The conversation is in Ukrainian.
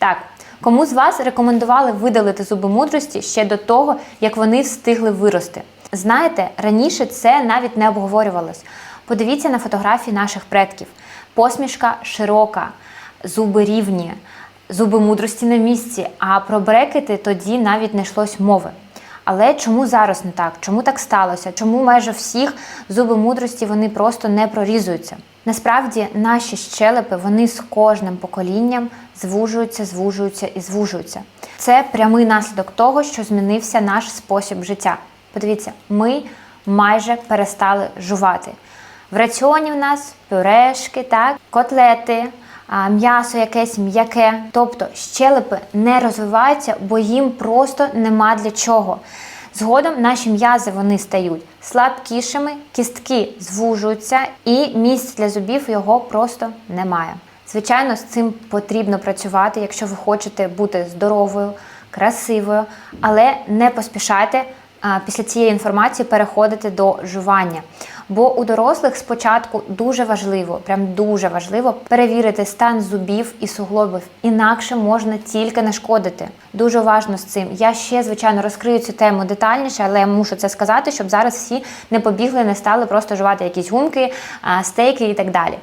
Так, кому з вас рекомендували видалити зуби мудрості ще до того, як вони встигли вирости? Знаєте, раніше це навіть не обговорювалось. Подивіться на фотографії наших предків. Посмішка широка, зуби рівні, зуби мудрості на місці, а про брекети тоді навіть не йшлось мови. Але чому зараз не так? Чому так сталося? Чому майже всіх зуби мудрості вони просто не прорізуються? Насправді наші щелепи вони з кожним поколінням звужуються, звужуються і звужуються. Це прямий наслідок того, що змінився наш спосіб життя. Подивіться, ми майже перестали жувати. В раціоні в нас пюрешки, так, котлети, м'ясо якесь м'яке. Тобто щелепи не розвиваються, бо їм просто нема для чого. Згодом наші м'язи вони стають слабкішими, кістки звужуються, і місць для зубів його просто немає. Звичайно, з цим потрібно працювати, якщо ви хочете бути здоровою, красивою, але не поспішайте після цієї інформації переходити до жування. Бо у дорослих спочатку дуже важливо, прям дуже важливо перевірити стан зубів і суглобів, інакше можна тільки нашкодити. Дуже важно з цим. Я ще звичайно розкрию цю тему детальніше, але я мушу це сказати, щоб зараз всі не побігли, не стали просто жувати якісь гумки, стейки і так далі.